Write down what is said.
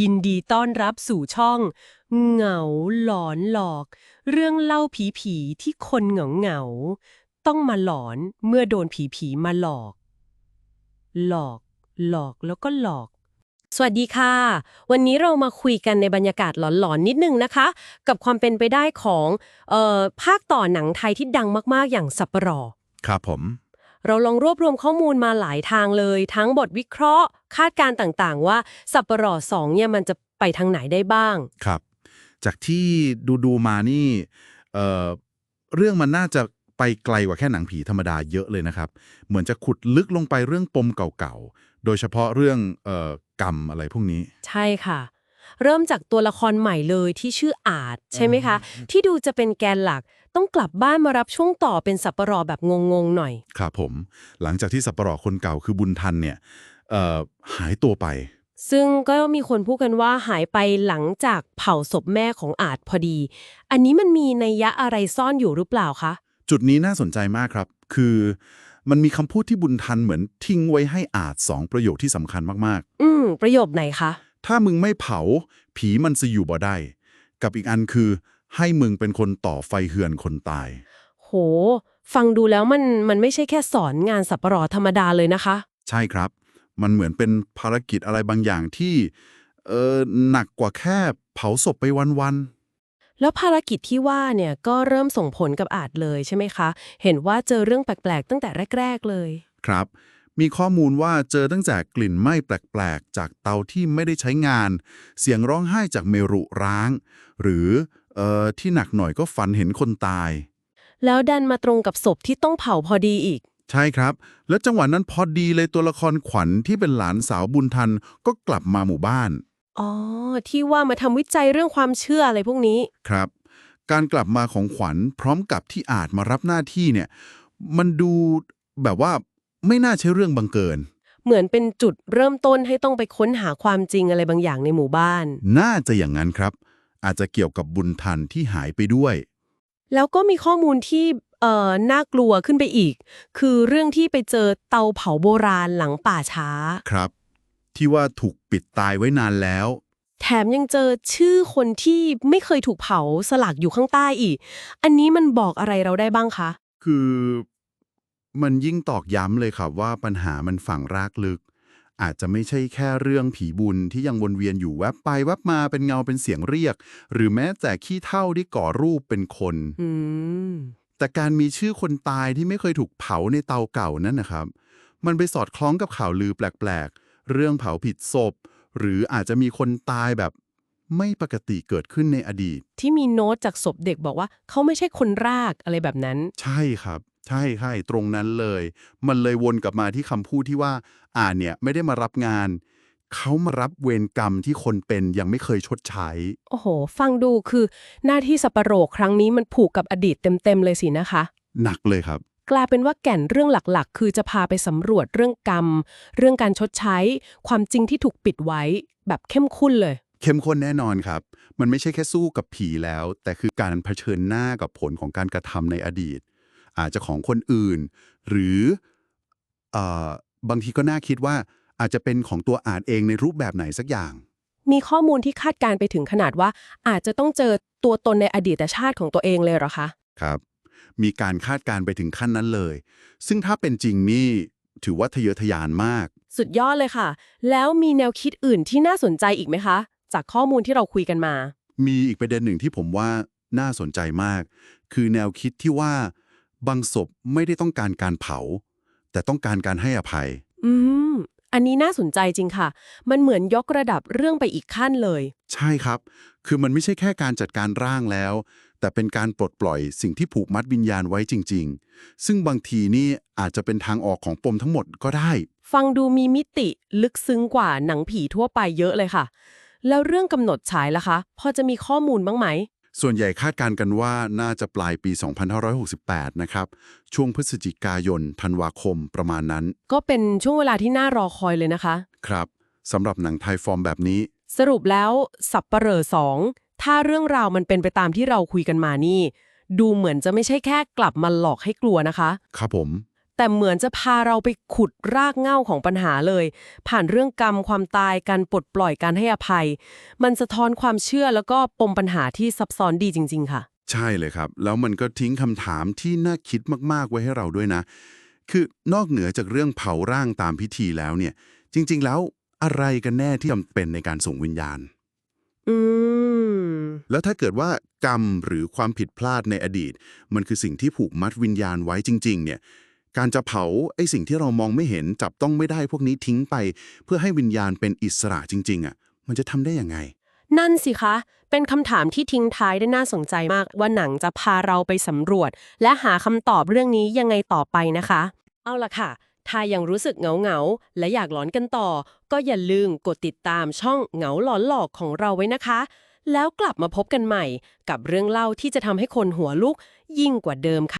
ยินดีต้อนรับสู่ช่อง เหงาหลอนหลอก เรื่องเล่าผีผีที่คนเหงาเหงาต้องมาหลอนเมื่อโดนผีผีมาหลอก หลอก หลอกแล้วก็หลอก สวัสดีค่ะ วันนี้เรามาคุยกันในบรรยากาศหลอนๆนิดนึงนะคะ กับความเป็นไปได้ของเอ่อภาคต่อหนังไทยที่ดังมากๆอย่างสับปะรอ ครับผม เราลองรวบรวมข้อมูลมาหลายทางเลย ทั้งบทวิเคราะห์ คาดการณ์ต่างๆ ว่าสับปะหรอสองเนี่ยมันจะไปทางไหนได้บ้าง ครับ จากที่ดูดูๆมานี่เอ่อเรื่องมันน่าจะไปไกลกว่าแค่หนังผีธรรมดาเยอะเลยนะครับ เหมือนจะขุดลึกลงไปเรื่องปมเก่าๆ โดยเฉพาะเรื่องเอ่อกรรมอะไรพวกนี้ ใช่ค่ะ เริ่มจากตัวละครใหม่เลยที่ชื่ออาจใช่ไหมคะ ที่ดูจะเป็นแกนหลัก ต้องกลับบ้านมารับช่วงต่อเป็นสับปะหรอแบบงงๆหน่อย ครับผม หลังจากที่สับปะหลอคนเก่าคือบุญทันเนี่ยเอ่อหายตัวไป ซึ่งก็มีคนพูดกันว่าหายไปหลังจากเผาศพแม่ของอาจพอดี อันนี้มันมีนัยยะอะไรซ่อนอยู่หรือเปล่าคะ จุดนี้น่าสนใจมากครับ คือมันมีคำพูดที่บุญทันเหมือนทิ้งไว้ให้อาจสองประโยคที่สำคัญมากอืม ประโยคไหนคะ ๆ ถ้ามึงไม่เผา ผีมันจะอยู่บ่ได้ กับอีกอันคือ ให้มึงเป็นคนต่อไฟเหือนคนตาย โห ฟังดูแล้วมันมันไม่ใช่แค่สอนงานสับปะหรอธรรมดาเลยนะคะ ใช่ครับ มันเหมือนเป็นภารกิจอะไรบางอย่างที่เออหนักกว่าแค่เผาศพไปวันแล้วภารกิจที่ว่าเนี่ยก็เริ่มส่งผลกับอาจเลยใช่ไหมคะ เห็นว่าเจอเรื่องแปลกๆ ตั้งแต่แรก ๆ เลยๆครับ มีข้อมูลว่าเจอตั้งแต่กลิ่นไหม้แปลก ๆ จากเตาที่ไม่ได้ใช้งาน เสียงร้องไห้จากเมรุร้าง หรือ เอ่อที่หนักหน่อยก็ฝันเห็นคนตาย แล้วดันมาตรงกับศพที่ต้องเผาพอดีอีก ใช่ครับ แล้วจังหวะนั้นพอดีเลยตัวละครขวัญที่เป็นหลานสาวบุญทันก็กลับมาหมู่บ้าน อ๋อ ที่ว่ามาทำวิจัยเรื่องความเชื่ออะไรพวกนี้ ครับ การกลับมาของขวัญพร้อมกับที่อาจมารับหน้าที่เนี่ย มันดูแบบว่าไม่น่าใช่เรื่องบังเกิน เหมือนเป็นจุดเริ่มต้นให้ต้องไปค้นหาความจริงอะไรบางอย่างในหมู่บ้าน น่าจะอย่างนั้นครับ อาจจะเกี่ยวกับบุญทันที่หายไปด้วย แล้วก็มีข้อมูลที่เอ่อน่ากลัวขึ้นไปอีก คือเรื่องที่ไปเจอเตาเผาโบราณหลังป่าช้า ครับ ที่ว่าถูกปิดตายไว้นานแล้ว แถมยังเจอชื่อคนที่ไม่เคยถูกเผาสลักอยู่ข้างใต้อีก อันนี้มันบอกอะไรเราได้บ้างคะ คือ มันยิ่งตอกย้ำเลยครับว่าปัญหามันฝังรากลึก อาจจะไม่ใช่แค่เรื่องผีบุญที่ยังวนเวียนอยู่แวบไปแวบมาเป็นเงาเป็นเสียงเรียก หรือแม้แต่ขี้เท่าที่ก่อรูปเป็นคนอืมแต่การมีชื่อคนตายที่ไม่เคยถูกเผาในเตาเก่านั่นนะครับ มันไปสอดคล้องกับข่าวลือแปลกๆ เรื่องเผาผิดศพ หรืออาจจะมีคนตายแบบไม่ปกติเกิดขึ้นในอดีต ที่มีโน้ตจากศพเด็กบอกว่า เขาไม่ใช่คนรากอะไรแบบนั้น ใช่ครับ ใช่ใช่ตรงนั้นเลย มันเลยวนกลับมาที่คำพูดที่ว่า อ่านเนี่ยไม่ได้มารับงาน เขามารับเวรกรรมที่คนเป็นยังไม่เคยชดใช้ โอ้โห ฟังดูคือหน้าที่สัปปะโรคครั้งนี้มันผูกกับอดีตเต็มๆเลยสินะคะ หนักเลยครับกลายเป็นว่าแก่นเรื่องหลักๆ คือจะพาไปสำรวจเรื่องกรรม เรื่องการชดใช้ ความจริงที่ถูกปิดไว้ แบบเข้มข้นเลย เข้มข้นแน่นอนครับ มันไม่ใช่แค่สู้กับผีแล้ว แต่คือการเผชิญหน้ากับผลของการกระทำในอดีต อาจจะของคนอื่น หรือเอ่อบางทีก็น่าคิดว่าอาจจะเป็นของตัวอาจเองในรูปแบบไหนสักอย่าง มีข้อมูลที่คาดการณ์ไปถึงขนาดว่าอาจจะต้องเจอตัวตนในอดีตชาติของตัวเองเลยเหรอคะ ครับ มีการคาดการณ์ไปถึงขั้นนั้นเลย ซึ่งถ้าเป็นจริงนี่ถือว่าทะเยอทะยานมาก สุดยอดเลยค่ะ แล้วมีแนวคิดอื่นที่น่าสนใจอีกไหมคะ จากข้อมูลที่เราคุยกันมา มีอีกประเด็นหนึ่งที่ผมว่าน่าสนใจมาก คือแนวคิดที่ว่า บางศพไม่ได้ต้องการการเผา แต่ต้องการการให้อภัย อืม อันนี้น่าสนใจจริงค่ะ มันเหมือนยกระดับเรื่องไปอีกขั้นเลย ใช่ครับ คือมันไม่ใช่แค่การจัดการร่างแล้ว แต่เป็นการปลดปล่อยสิ่งที่ผูกมัดวิญญาณไว้จริง ๆ ซึ่งบางทีนี่อาจจะเป็นทางออกของปมทั้งหมดก็ได้ ฟังดูมีมิติลึกซึ้งกว่าหนังผีทั่วไปเยอะเลยค่ะ แล้วเรื่องกำหนดฉายล่ะคะ พอจะมีข้อมูลบ้างไหม ส่วนใหญ่คาดการณ์กันว่าน่าจะปลายปี 2568 นะครับ ช่วงพฤศจิกายนธันวาคมประมาณนั้น ก็เป็นช่วงเวลาที่น่ารอคอยเลยนะคะ ครับสำหรับหนังไทยฟอร์มแบบนี้ สรุปแล้วสับปะเหร่อสองถ้าเรื่องราวมันเป็นไปตามที่เราคุยกันมานี่ ดูเหมือนจะไม่ใช่แค่กลับมาหลอกให้กลัวนะคะ ครับผม แต่เหมือนจะพาเราไปขุดรากเหง้าของปัญหาเลย ผ่านเรื่องกรรมความตายการปลดปล่อยการให้อภัย มันสะท้อนความเชื่อแล้วก็ปมปัญหาที่ซับซ้อนดีจริง ๆ ค่ะ ใช่เลยครับ แล้วมันก็ทิ้งคำถามที่น่าคิดมากๆไว้ให้เราด้วยนะ คือนอกเหนือจากเรื่องเผาร่างตามพิธีแล้วเนี่ย จริง ๆ แล้วอะไรกันแน่ที่จำเป็นในการส่งวิญญาณ อืม แล้วถ้าเกิดว่ากรรมหรือความผิดพลาดในอดีต มันคือสิ่งที่ผูกมัดวิญญาณไว้จริง ๆ เนี่ย การจะเผาไอ้สิ่งที่เรามองไม่เห็นจับต้องไม่ได้พวกนี้ทิ้งไป เพื่อให้วิญญาณเป็นอิสระจริง ๆอะมันจะทำได้ยังไง นั่นสิคะ เป็นคำถามที่ทิ้งท้ายได้น่าสนใจมาก ว่าหนังจะพาเราไปสำรวจ และหาคำตอบเรื่องนี้ยังไงต่อไปนะคะ เอาล่ะค่ะ ถ้ายังรู้สึกเหงาเหงาๆและอยากหลอนกันต่อ ก็อย่าลืมกดติดตามช่องเหงาหลอนหลอกของเราไว้นะคะ แล้วกลับมาพบกันใหม่ กับเรื่องเล่าที่จะทำให้คนหัวลุกยิ่งกว่าเดิมค่ะ